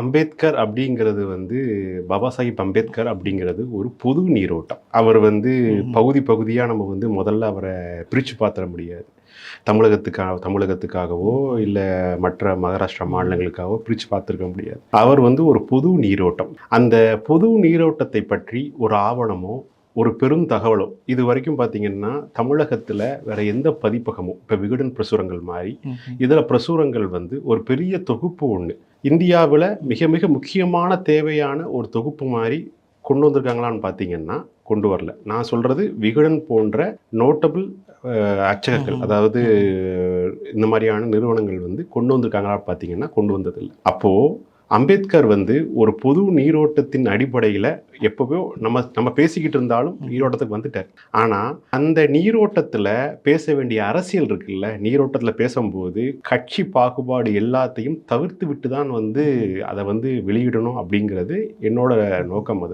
அம்பேத்கர் அப்படிங்கிறது வந்து பாபா சாஹிப் அம்பேத்கர் அப்படிங்கிறது ஒரு பொது நீரோட்டம். அவர் வந்து பகுதி பகுதியாக நம்ம வந்து முதல்ல அவரை பிரித்து பார்த்துட முடியாது. தமிழகத்துக்காக தமிழகத்துக்காகவோ இல்லை மற்ற மகாராஷ்டிரா மாநிலங்களுக்காகவோ பிரித்து பார்த்துருக்க முடியாது. அவர் வந்து ஒரு பொது நீரோட்டம். அந்த பொது நீரோட்டத்தை பற்றி ஒரு ஆவணமோ ஒரு பெரும் தகவலும் இது வரைக்கும் பார்த்தீங்கன்னா தமிழகத்தில் வேற எந்த பதிப்பகமும் இப்போ விகடன் பிரசுரங்கள் மாதிரி இதில் பிரசுரங்கள் வந்து ஒரு பெரிய தொகுப்பு ஒன்று இந்தியாவில் மிக மிக முக்கியமான தேவையான ஒரு தொகுப்பு மாதிரி கொண்டு வந்திருக்காங்களான்னு பார்த்தீங்கன்னா கொண்டு வரல நான் சொல்கிறது விகடன் போன்ற நோட்டபிள் அச்சகங்கள். அதாவது இந்த மாதிரியான நிறுவனங்கள் வந்து கொண்டு வந்திருக்காங்களா பார்த்தீங்கன்னா கொண்டு வந்ததில்லை அப்போது அம்பேத்கர் வந்து ஒரு பொது நீரோட்டத்தின் அடிப்படையில் எப்போவோ நம்ம நம்ம பேசிக்கிட்டு இருந்தாலும் நீரோட்டத்துக்கு வந்துட்டார். ஆனால் அந்த நீரோட்டத்தில் பேச வேண்டிய அரசியல் இருக்குல்ல நீரோட்டத்தில் பேசும்போது கட்சி பாகுபாடு எல்லாத்தையும் தவிர்த்து விட்டு தான் வந்து அதை வந்து வெளியிடணும் அப்படிங்கிறது என்னோட நோக்கம் அது.